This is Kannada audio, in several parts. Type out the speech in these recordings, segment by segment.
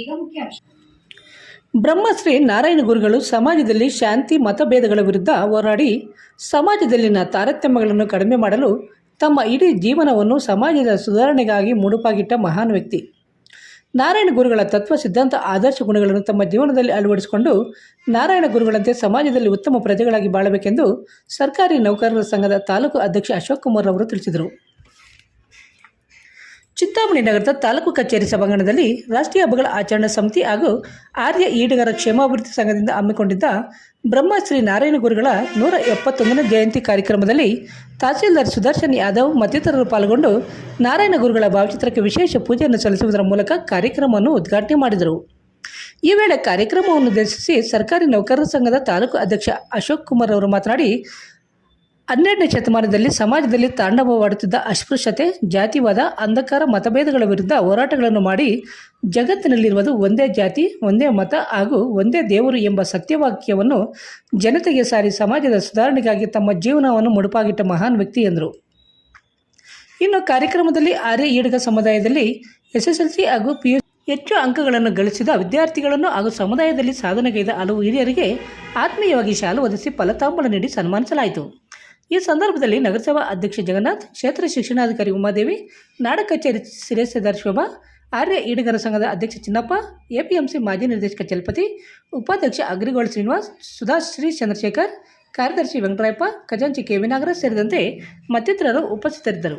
ಈಗ ಮುಖ್ಯಾಂಶ. ಬ್ರಹ್ಮಶ್ರೀ ನಾರಾಯಣ ಗುರುಗಳು ಸಮಾಜದಲ್ಲಿ ಶಾಂತಿ, ಮತಭೇದಗಳ ವಿರುದ್ಧ ಹೋರಾಡಿ ಸಮಾಜದಲ್ಲಿನ ತಾರತಮ್ಯಗಳನ್ನು ಕಡಿಮೆ ಮಾಡಲು ತಮ್ಮ ಇಡೀ ಜೀವನವನ್ನು ಸಮಾಜದ ಸುಧಾರಣೆಗಾಗಿ ಮುಡುಪಾಗಿಟ್ಟ ಮಹಾನ್ ವ್ಯಕ್ತಿ. ನಾರಾಯಣ ಗುರುಗಳ ತತ್ವ, ಸಿದ್ಧಾಂತ, ಆದರ್ಶ ಗುಣಗಳನ್ನು ತಮ್ಮ ಜೀವನದಲ್ಲಿ ಅಳವಡಿಸಿಕೊಂಡು ನಾರಾಯಣ ಗುರುಗಳಂತೆ ಸಮಾಜದಲ್ಲಿ ಉತ್ತಮ ಪ್ರಜೆಗಳಾಗಿ ಬಾಳಬೇಕೆಂದು ಸರ್ಕಾರಿ ನೌಕರರ ಸಂಘದ ತಾಲೂಕು ಅಧ್ಯಕ್ಷ ಅಶೋಕ್ ಕುಮಾರ್ ಅವರು ತಿಳಿಸಿದರು. ಚಿಂತಾಮಣಿ ನಗರದ ತಾಲೂಕು ಕಚೇರಿ ಸಭಾಂಗಣದಲ್ಲಿ ರಾಷ್ಟ್ರೀಯ ಹಬ್ಬಗಳ ಆಚರಣಾ ಸಮಿತಿ ಹಾಗೂ ಆರ್ಯ ಈಡುಗರ ಕ್ಷೇಮಾಭಿವೃದ್ಧಿ ಸಂಘದಿಂದ ಹಮ್ಮಿಕೊಂಡಿದ್ದ ಬ್ರಹ್ಮಶ್ರೀ ನಾರಾಯಣ ಗುರುಗಳ ನೂರ ಎಪ್ಪತ್ತೊಂದನೇ ಜಯಂತಿ ಕಾರ್ಯಕ್ರಮದಲ್ಲಿ ತಹಸೀಲ್ದಾರ್ ಸುದರ್ಶನ್ ಯಾದವ್ ಮತ್ತಿತರರು ಪಾಲ್ಗೊಂಡು ನಾರಾಯಣ ಗುರುಗಳ ಭಾವಚಿತ್ರಕ್ಕೆ ವಿಶೇಷ ಪೂಜೆಯನ್ನು ಸಲ್ಲಿಸುವುದರ ಮೂಲಕ ಕಾರ್ಯಕ್ರಮವನ್ನು ಉದ್ಘಾಟನೆ ಮಾಡಿದರು. ಈ ವೇಳೆ ಕಾರ್ಯಕ್ರಮವನ್ನು ಉದ್ದೇಶಿಸಿ ಸರ್ಕಾರಿ ನೌಕರರ ಸಂಘದ ತಾಲೂಕು ಅಧ್ಯಕ್ಷ ಅಶೋಕ್ ಕುಮಾರ್ ಅವರು ಮಾತನಾಡಿ ಹನ್ನೆರಡನೇ ಶತಮಾನದಲ್ಲಿ ಸಮಾಜದಲ್ಲಿ ತಾಂಡವವಾಡುತ್ತಿದ್ದ ಅಸ್ಪೃಶ್ಯತೆ, ಜಾತಿವಾದ, ಅಂಧಕಾರ, ಮತಭೇದಗಳ ವಿರುದ್ಧ ಹೋರಾಟಗಳನ್ನು ಮಾಡಿ ಜಗತ್ತಿನಲ್ಲಿರುವುದು ಒಂದೇ ಜಾತಿ, ಒಂದೇ ಮತ ಹಾಗೂ ಒಂದೇ ದೇವರು ಎಂಬ ಸತ್ಯವಾಕ್ಯವನ್ನು ಜನತೆಗೆ ಸಾರಿ ಸಮಾಜದ ಸುಧಾರಣೆಗಾಗಿ ತಮ್ಮ ಜೀವನವನ್ನು ಮುಡುಪಾಗಿಟ್ಟ ಮಹಾನ್ ವ್ಯಕ್ತಿ ಎಂದರು. ಇನ್ನು ಕಾರ್ಯಕ್ರಮದಲ್ಲಿ ಆರ್ಯ ಈಡಗ ಸಮುದಾಯದಲ್ಲಿ ಎಸ್ಎಸ್ಎಲ್ಸಿ ಹಾಗೂ ಪಿಯು ಹೆಚ್ಚು ಅಂಕಗಳನ್ನು ಗಳಿಸಿದ ವಿದ್ಯಾರ್ಥಿಗಳನ್ನು ಹಾಗೂ ಸಮುದಾಯದಲ್ಲಿ ಸಾಧನೆಗೈದ ಹಲವು ಹಿರಿಯರಿಗೆ ಆತ್ಮೀಯವಾಗಿ ಶಾಲು ಒದಿಸಿ ಫಲತಾಂಬಳ ನೀಡಿ ಸನ್ಮಾನಿಸಲಾಯಿತು. ಈ ಸಂದರ್ಭದಲ್ಲಿ ನಗರಸಭಾ ಅಧ್ಯಕ್ಷ ಜಗನ್ನಾಥ್, ಕ್ಷೇತ್ರ ಶಿಕ್ಷಣಾಧಿಕಾರಿ ಉಮಾದೇವಿ, ನಾಡ ಕಚೇರಿ ಸಿರೇಸದಾರ್ ಶೋಭಾ, ಆರ್ಯ ಈಡುಗರ ಸಂಘದ ಅಧ್ಯಕ್ಷ ಚಿನ್ನಪ್ಪ, ಎಪಿಎಂಸಿ ಮಾಜಿ ನಿರ್ದೇಶಕ ಚಲಪತಿ, ಉಪಾಧ್ಯಕ್ಷ ಅಗ್ರಿಗೋಳ್ ಶ್ರೀನಿವಾಸ್ ಸುಧಾಶ್ರೀ ಚಂದ್ರಶೇಖರ್, ಕಾರ್ಯದರ್ಶಿ ವೆಂಕಟರಾಯಪ್ಪ, ಖಜಾಂಚಿ ಕೆ ವಿ ನಾಗರಾಜ್ ಸೇರಿದಂತೆ ಮತ್ತಿತರರು ಉಪಸ್ಥಿತರಿದ್ದರು.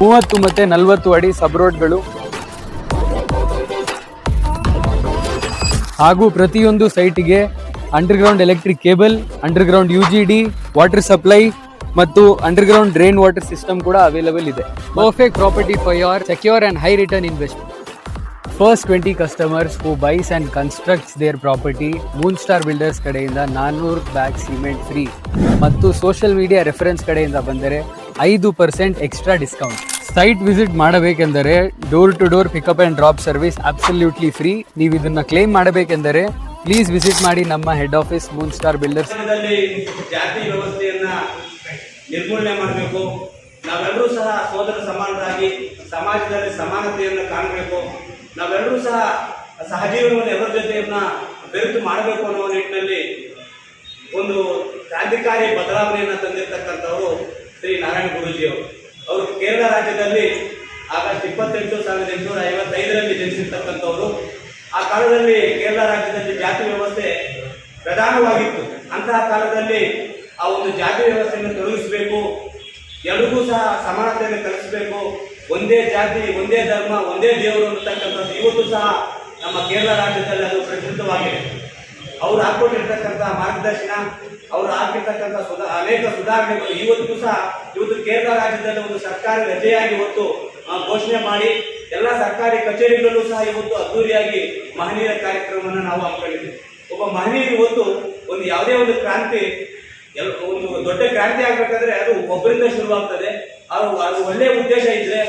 ಮೂವತ್ತು ಮತ್ತೆ ನಲವತ್ತು ಅಡಿ ಸಬ್ ರೋಡ್ಗಳು ಹಾಗೂ ಪ್ರತಿಯೊಂದು ಸೈಟಿಗೆ underground electric cable, underground U G D water supply ಮತ್ತು ಅಂಡರ್ಗ್ರೌಂಡ್ ಡ್ರೈನ್ ವಾಟರ್ ಸಿಸ್ಟಮ್ ಕೂಡ ಅವೈಲಬಲ್ ಇದೆ. Perfect property for your secure and high return investment first twenty customers who buys and constructs their property moon star builders ಕಡೆಯಿಂದ ನಾನ್ನೂರು ಬ್ಯಾಗ್ ಸಿಮೆಂಟ್ ಫ್ರೀ ಮತ್ತು ಸೋಷಿಯಲ್ ಮೀಡಿಯಾ ರೆಫರೆನ್ಸ್ ಕಡೆಯಿಂದ ಬಂದರೆ ಐದು percent extra discount. Site visit ಮಾಡಬೇಕೆಂದರೆ door to door pickup and drop service absolutely free. ನೀವು ಇದನ್ನು ಕ್ಲೇಮ್ ಮಾಡಬೇಕೆಂದರೆ ಪ್ಲೀಸ್ ವಿಸಿಟ್ ಮಾಡಿ ನಮ್ಮ head office moon star builders. ಜಾತಿ ವ್ಯವಸ್ಥೆಯನ್ನ ನಿರ್ಮೂಲನೆ ಮಾಡಬೇಕು. ನಾವೆಲ್ಲರೂ ಸಹ ಸೋದರ ಸಮಾನರಾಗಿ ಸಮಾಜದಲ್ಲಿ ಸಮಾನತೆಯನ್ನು ಕಾಣಬೇಕು. ನಾವೆಲ್ಲರೂ ಸಹ ಸಹಜೀವನವನ್ನು ಎಲ್ಲರ ಜೊತೆಯನ್ನ ಬೆರೆತು ಮಾಡಬೇಕು ಅನ್ನೋ ನಿಟ್ಟಿನಲ್ಲಿ ಒಂದು ಕ್ರಾಂತಿಕಾರಿ ಬದಲಾವಣೆಯನ್ನು ತಂದಿರತಕ್ಕಂಥವರು ಶ್ರೀ ನಾರಾಯಣ ಗುರೂಜಿಯವರು. ಅವರು ಕೇರಳ ರಾಜ್ಯದಲ್ಲಿ ಆಗಸ್ಟ್ ಇಪ್ಪತ್ತೆಂಟು ಸಾವಿರದ ಎಂಟುನೂರ ಐವತ್ತೈದರಲ್ಲಿ ಜನಿಸಿರ್ತಕ್ಕಂಥವ್ರು. ಆ ಕಾಲದಲ್ಲಿ ಕೇರಳ ರಾಜ್ಯದಲ್ಲಿ ಜಾತಿ ವ್ಯವಸ್ಥೆ ಪ್ರಧಾನವಾಗಿತ್ತು. ಅಂತಹ ಕಾಲದಲ್ಲಿ ಆ ಒಂದು ಜಾತಿ ವ್ಯವಸ್ಥೆಯನ್ನು ತೊಡಗಿಸಬೇಕು. ಎಲ್ರಿಗೂ ಸಹ ಸಮಾನತೆಯನ್ನು ಕಲಿಸಬೇಕು. ಒಂದೇ ಜಾತಿ, ಒಂದೇ ಧರ್ಮ, ಒಂದೇ ದೇವರು ಅನ್ನತಕ್ಕಂಥದ್ದು ಇವತ್ತು ಸಹ ನಮ್ಮ ಕೇರಳ ರಾಜ್ಯದಲ್ಲಿ ಅದು ಪ್ರಚಲಿತವಾಗಿದೆ. ಅವ್ರು ಹಾಕೊಂಡಿರ್ತಕ್ಕಂಥ ಮಾರ್ಗದರ್ಶನ, ಅವ್ರು ಹಾಕಿರ್ತಕ್ಕಂಥ ಸುಧಾ, ಅನೇಕ ಸುಧಾರಣೆಗಳು ಇವತ್ತಿಗೂ ಸಹ, ಇವತ್ತು ಕೇರಳ ರಾಜ್ಯದಲ್ಲಿ ಒಂದು ಸರ್ಕಾರಿ ರಜೆಯಾಗಿ ಇವತ್ತು ಘೋಷಣೆ ಮಾಡಿ, ಎಲ್ಲ ಸರ್ಕಾರಿ ಕಚೇರಿಗಳಲ್ಲೂ ಸಹ ಇವತ್ತು ಅದ್ದೂರಿಯಾಗಿ ಮಹನೀಯರ ಕಾರ್ಯಕ್ರಮವನ್ನು ನಾವು ಹಮ್ಮಿಕೊಂಡಿದ್ದೀವಿ. ಒಬ್ಬ ಮಹನೀಯರು ಇವತ್ತು ಒಂದು ಯಾವುದೇ ಒಂದು ಕ್ರಾಂತಿ, ಎಲ್, ಒಂದು ದೊಡ್ಡ ಕ್ರಾಂತಿ ಆಗ್ಬೇಕಾದ್ರೆ ಅದು ಒಬ್ಬರಿಂದ ಶುರುವಾಗ್ತದೆ. ಅದು ಅದು ಒಳ್ಳೆಯ ಉದ್ದೇಶ ಇದ್ರೆ,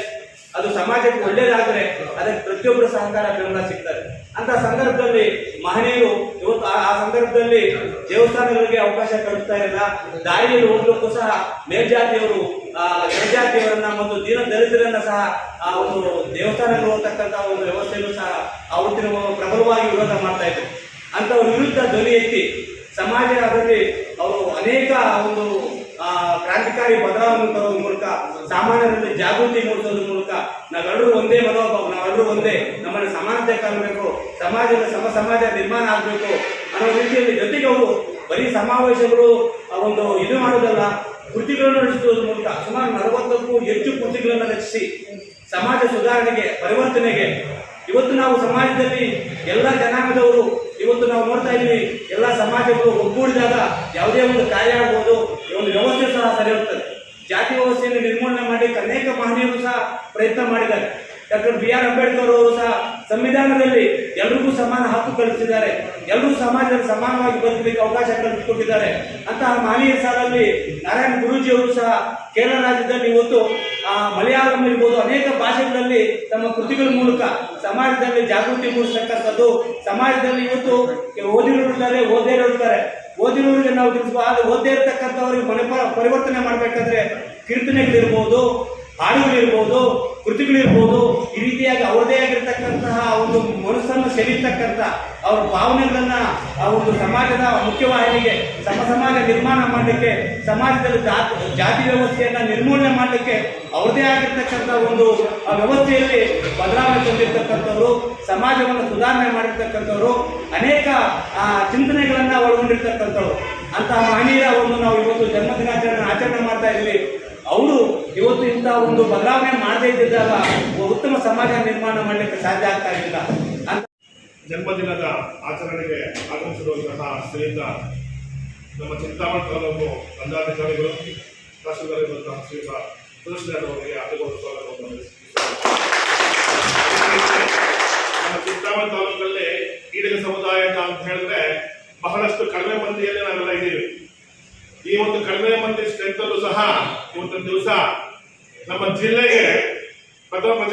ಅದು ಸಮಾಜಕ್ಕೆ ಒಳ್ಳೇದಾದ್ರೆ ಅದಕ್ಕೆ ಪ್ರತಿಯೊಬ್ಬರು ಸಹಕಾರ ಬೆಂಬಲ ಸಿಗ್ತದೆ. ಅಂತ ಸಂದರ್ಭದಲ್ಲಿ ಮಹನೀಯರು ಇವತ್ತು ಆ ಸಂದರ್ಭದಲ್ಲಿ ದೇವಸ್ಥಾನಗಳಿಗೆ ಅವಕಾಶ ಕಲ್ಪಿಸ್ತಾ ಇರಲಿಲ್ಲ. ದಾರಿಯಲ್ಲಿ ಹೋಗ್ಲಿಕ್ಕೂ ಸಹ ಮೇಲ್ಜಾತಿಯವರು ಆ, ಕೆಳಜಾತಿಯವರನ್ನ ಮತ್ತು ದೀನ ದಲಿತರನ್ನ ಸಹ ಆ ಒಂದು ದೇವಸ್ಥಾನಗಳು ಹೋಗ್ತಕ್ಕಂಥ ಒಂದು ವ್ಯವಸ್ಥೆಯನ್ನು ಸಹ ಅವತ್ತಿನ ಪ್ರಬಲವಾಗಿ ವಿರೋಧ ಮಾಡ್ತಾ ಇದ್ರು. ಅಂತವ್ರ ವಿರುದ್ಧ ಧ್ವನಿ ಎತ್ತಿ ಸಮಾಜದಲ್ಲಿ ಅವರು ಅನೇಕ ಒಂದು ಕ್ರಾಂತಿಕಾರಿ ಬದಲಾವಣೆ ತರೋದ್ರ ಮೂಲಕ ಸಾಮಾನ್ಯರಲ್ಲಿ ಜಾಗೃತಿ ಮೂಡಿಸೋದ್ರ ಮೂಲಕ ನಾವೆಲ್ಲರೂ ಒಂದೇ ಮನೋಭಾವ ನಾವೆಲ್ಲರೂ ಒಂದೇ. ನಮ್ಮನ್ನು ಸಮಾನತೆ ಕಾಣಬೇಕು. ಸಮಾಜದ ಸಮ ಸಮಾಜ ನಿರ್ಮಾಣ ಆಗಬೇಕು ಅನ್ನೋ ರೀತಿಯಲ್ಲಿ ಜೊತೆಗೆ ಅವರು ಬರೀ ಸಮಾವೇಶಗಳು, ಆ ಒಂದು ಇದು ಮಾಡೋದಲ್ಲ, ಕೃತಿಗಳನ್ನು ರಚಿಸುವುದರ ಮೂಲಕ ಸುಮಾರು ನಲವತ್ತಕ್ಕೂ ಹೆಚ್ಚು ಕೃತಿಗಳನ್ನು ರಚಿಸಿ ಸಮಾಜ ಸುಧಾರಣೆಗೆ, ಪರಿವರ್ತನೆಗೆ. ಇವತ್ತು ನಾವು ಸಮಾಜದಲ್ಲಿ ಎಲ್ಲ ಜನಾಂಗದವರು, ಇವತ್ತು ನಾವು ನೋಡ್ತಾ ಇದ್ದೀವಿ, ಎಲ್ಲ ಸಮಾಜಗಳು ಒಗ್ಗೂಡಿದಾಗ ಯಾವುದೇ ಒಂದು ಕಾರ್ಯ ಆಗ್ಬೋದು ಒಂದು ವ್ಯವಸ್ಥೆ ಸಹ ಸರಿ ಹೋಗ್ತದೆ ಜಾತಿ ವ್ಯವಸ್ಥೆಯನ್ನು ನಿರ್ಮೂಲನೆ ಮಾಡಿ ಅನೇಕ ಮಹನೀಯರು ಸಹ ಪ್ರಯತ್ನ ಮಾಡಿದ್ದಾರೆ. ಡಾಕ್ಟರ್ ಬಿ ಆರ್ ಅಂಬೇಡ್ಕರ್ ಅವರು ಸಹ ಸಂವಿಧಾನದಲ್ಲಿ ಎಲ್ರಿಗೂ ಸಮಾನ ಹಕ್ಕು ಕಲ್ಪಿಸಿದ್ದಾರೆ. ಎಲ್ಲರೂ ಸಮಾಜದಲ್ಲಿ ಸಮಾನವಾಗಿ ಬದುಕಲಿಕ್ಕೆ ಅವಕಾಶ ಕಲ್ಪಿಸಿಕೊಟ್ಟಿದ್ದಾರೆ. ಅಂತಹ ಮಹನೀಯ ಸಾಲಲ್ಲಿ ನಾರಾಯಣ ಗುರುಜಿ ಅವರು ಸಹ ಕೇರಳ ರಾಜ್ಯದಲ್ಲಿ ಇವತ್ತು ಮಲಯಾಳಂ ಇರ್ಬೋದು ಅನೇಕ ಭಾಷೆಗಳಲ್ಲಿ ತಮ್ಮ ಕೃತಿಗಳ ಮೂಲಕ ಸಮಾಜದಲ್ಲಿ ಜಾಗೃತಿ ಮೂಡಿಸತಕ್ಕಂಥದ್ದು. ಸಮಾಜದಲ್ಲಿ ಇವತ್ತು ಓದಿರೋರು ಓದೇ ಇರ್ತಾರೆ ಓದಿರೋರಿಗೆ ನಾವು ತಿಳಿಸ್ಬೋದು ಆದರೆ ಓದೇ ಇರತಕ್ಕಂಥವ್ರಿಗೆ ಪರಿವರ್ತನೆ ಮಾಡಬೇಕಾದ್ರೆ ಕೀರ್ತನೆಗಳಿರ್ಬೋದು, ಹಾಡುಗಳಿರ್ಬೋದು ಕೃತಿಗಳಿರ್ಬೋದು, ಈ ರೀತಿಯಾಗಿ ಅವ್ರದೇ ಆಗಿರ್ತಕ್ಕಂತಹ ಒಂದು ಮನಸ್ಸನ್ನು ಸೆಳೀತಕ್ಕಂಥ ಅವ್ರ ಭಾವನೆಗಳನ್ನ ಆ ಒಂದು ಸಮಾಜದ ಮುಖ್ಯವಾಹಿನಿಗೆ, ಸಮ ಸಮಾಜ ನಿರ್ಮಾಣ ಮಾಡಲಿಕ್ಕೆ, ಸಮಾಜದಲ್ಲಿ ಜಾತಿ ವ್ಯವಸ್ಥೆಯನ್ನ ನಿರ್ಮೂಲನೆ ಮಾಡಲಿಕ್ಕೆ ಅವ್ರದೇ ಆಗಿರ್ತಕ್ಕಂಥ ಒಂದು ವ್ಯವಸ್ಥೆಯಲ್ಲಿ ಬದಲಾವಣೆ ತಂದಿರ್ತಕ್ಕಂಥವ್ರು, ಸಮಾಜವನ್ನು ಸುಧಾರಣೆ ಮಾಡಿರ್ತಕ್ಕಂಥವ್ರು, ಅನೇಕ ಚಿಂತನೆಗಳನ್ನ ಒಳಗೊಂಡಿರ್ತಕ್ಕಂಥವ್ರು. ಅಂತಹ ಮಹನೀಯರ ಒಂದು ನಾವು ಇವತ್ತು ಜನ್ಮದಿನಾಚರಣೆ ಆಚರಣೆ ಮಾಡ್ತಾ ಇದ್ವಿ. ಅವರು ಇವತ್ತು ಇಂಥ ಒಂದು ಬದಲಾವಣೆ ಮಾಡದೇ ಇದ್ದಾಗ ಉತ್ತಮ ಸಮಾಜ ನಿರ್ಮಾಣ ಮಾಡಲಿಕ್ಕೆ ಸಾಧ್ಯ ಆಗ್ತಾ ಇರಲಿಲ್ಲ. ಅಂತ ಜನ್ಮದಿನದ ಆಚರಣೆಗೆ ಆಗಮಿಸಿರುವಂತಹ ಶ್ರೀಯುತ ನಮ್ಮ ಚಿಂತಾಮಣಿ ತಾಲೂಕು ದಂಡಾಧಿಕಾರಿಗಳು ತಹಸೀಲ್ದಾರಿರುವಂತಹ ಶ್ರೀಯುತ ತುಳಸಿದಾರ್ ಅವರಿಗೆ ನಮ್ಮ ಚಿಂತಾಮಣಿ ತಾಲೂಕಲ್ಲಿ ಈಡಿನ ಸಮುದಾಯ ಅಂತ ಹೇಳಿದ್ರೆ ಬಹಳಷ್ಟು ಕಡಿಮೆ ಮಂದಿಯಲ್ಲಿ ನಾವೆಲ್ಲ ಇದ್ದೀವಿ. ಈ ಒಂದು ಕಡಿಮೆ ಮಂದಿ ಸ್ಟ್ರೆಂತ್ ಅಲ್ಲೂ ಸಹ ಇವತ್ತಿನ ದಿವಸ ನಮ್ಮ ಜಿಲ್ಲೆಗೆ ಪ್ರಥಮ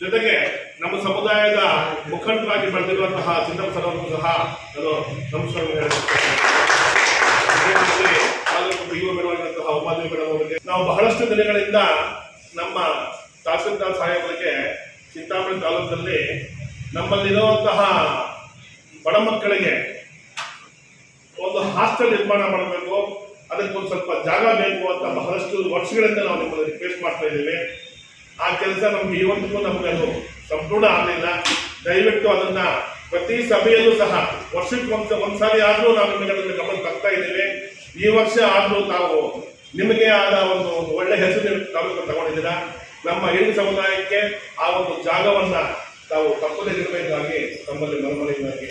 ಜೊತೆಗೆ ನಮ್ಮ ಸಮುದಾಯದ ಮುಖಂಡರಾಗಿ ಬೆಳೆದಿರುವಂತಹ ಚಿನ್ನಪ್ಪ ಸಹ ನಾನು ನಮಸ್ಕಾರ ಅವರಿಗೆ ನಾವು ಬಹಳಷ್ಟು ದಿನಗಳಿಂದ ನಮ್ಮ ತಹಸೀಲ್ದಾರ್ ಸಾಹೇಬರಿಗೆ ಚಿಂತಾಮಣಿ ತಾಲೂಕಲ್ಲಿ ನಮ್ಮಲ್ಲಿರುವಂತಹ ಬಡ ಮಕ್ಕಳಿಗೆ ಒಂದು ಹಾಸ್ಟೆಲ್ ನಿರ್ಮಾಣ ಮಾಡಬೇಕು, ಅದಕ್ಕೊಂದು ಸ್ವಲ್ಪ ಜಾಗ ಬೇಕು ಅಂತ ಬಹಳಷ್ಟು ವರ್ಷಗಳಿಂದ ನಾವು ನಿಮ್ಮಲ್ಲಿ ರಿಕ್ವೆಸ್ಟ್ ಮಾಡ್ತಾ ಇದ್ದೇವೆ. ಆ ಕೆಲಸ ನಮ್ಗೆ ಇವತ್ತಿಗೂ ನಮಗೆ ಅದು ಸಂಪೂರ್ಣ ಆಗಲಿಲ್ಲ. ದಯವಿಟ್ಟು ಅದನ್ನ ಪ್ರತಿ ಸಭೆಯಲ್ಲೂ ಸಹ ವರ್ಷಕ್ಕೆ ಒಂದು ಒಂದ್ಸಾರಿ ಆದ್ರೂ ನಾವು ನಿಮಗೆ ಅದನ್ನು ಗಮನ ತರ್ತಾ ಇದ್ದೇವೆ. ಈ ವರ್ಷ ಆದ್ರೂ ತಾವು ನಿಮಗೆ ಆದ ಒಂದು ಒಳ್ಳೆ ಹೆಸರು ತಾಲೂಕು ತಗೊಂಡಿದ್ದೀರಾ? ನಮ್ಮ ಹಿರಿಯ ಸಮುದಾಯಕ್ಕೆ ಆ ಒಂದು ಜಾಗವನ್ನ ತಾವು ತಪ್ಪದೇ ಇರಬೇಕಾಗಿ ತಮ್ಮಲ್ಲಿ ಮನಮನೆಯಾಗಿ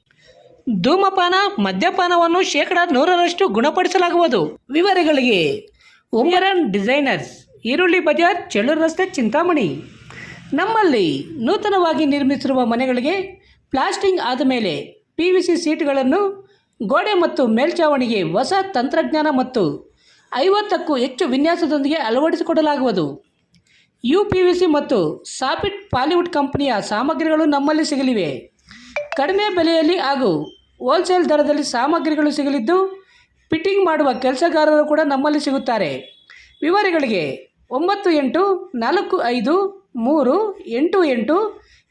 ಧೂಮಪಾನ, ಮದ್ಯಪಾನವನ್ನು ಶೇಕಡ ನೂರರಷ್ಟು ಗುಣಪಡಿಸಲಾಗುವುದು. ವಿವರಗಳಿಗೆ ಉಮರನ್ ಡಿಸೈನರ್ಸ್, ಈರುಳ್ಳಿ ಬಜಾರ್, ಚೆಳ್ಳೂರು ರಸ್ತೆ, ಚಿಂತಾಮಣಿ. ನಮ್ಮಲ್ಲಿ ನೂತನವಾಗಿ ನಿರ್ಮಿಸಿರುವ ಮನೆಗಳಿಗೆ ಪ್ಲಾಸ್ಟಿಂಗ್ ಆದ ಮೇಲೆ ಪಿ ವಿ ಸಿ ಸೀಟ್ಗಳನ್ನು ಗೋಡೆ ಮತ್ತು ಮೇಲ್ಛಾವಣಿಗೆ ಹೊಸ ತಂತ್ರಜ್ಞಾನ ಮತ್ತು ಐವತ್ತಕ್ಕೂ ಹೆಚ್ಚು ವಿನ್ಯಾಸದೊಂದಿಗೆ ಅಳವಡಿಸಿಕೊಡಲಾಗುವುದು. ಯು ಪಿ ವಿ ಸಿ ಮತ್ತು ಸಾಪಿಟ್ ಪಾಲಿವುಡ್ ಕಂಪನಿಯ ಸಾಮಗ್ರಿಗಳು ನಮ್ಮಲ್ಲಿ ಸಿಗಲಿವೆ. ಕಡಿಮೆ ಬೆಲೆಯಲ್ಲಿ ಹಾಗೂ ಹೋಲ್ಸೇಲ್ ದರದಲ್ಲಿ ಸಾಮಗ್ರಿಗಳು ಸಿಗಲಿದ್ದು ಫಿಟ್ಟಿಂಗ್ ಮಾಡುವ ಕೆಲಸಗಾರರು ಕೂಡ ನಮ್ಮಲ್ಲಿ ಸಿಗುತ್ತಾರೆ. ವಿವರಗಳಿಗೆ ಒಂಬತ್ತು ಎಂಟು ನಾಲ್ಕು ಐದು ಮೂರು ಎಂಟು ಎಂಟು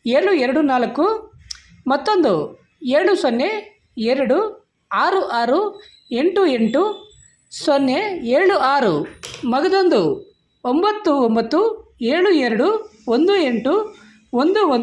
ಏಳು ಎರಡು ನಾಲ್ಕು ಮತ್ತೊಂದು ಏಳು ಸೊನ್ನೆ ಎರಡು ಆರು ಆರು ಎಂಟು ಎಂಟು ಸೊನ್ನೆ ಏಳು ಆರು ಮಗದೊಂದು ಒಂಬತ್ತು ಒಂಬತ್ತು ಏಳು ಎರಡು ಒಂದು ಎಂಟು ಒಂದು ಒಂದು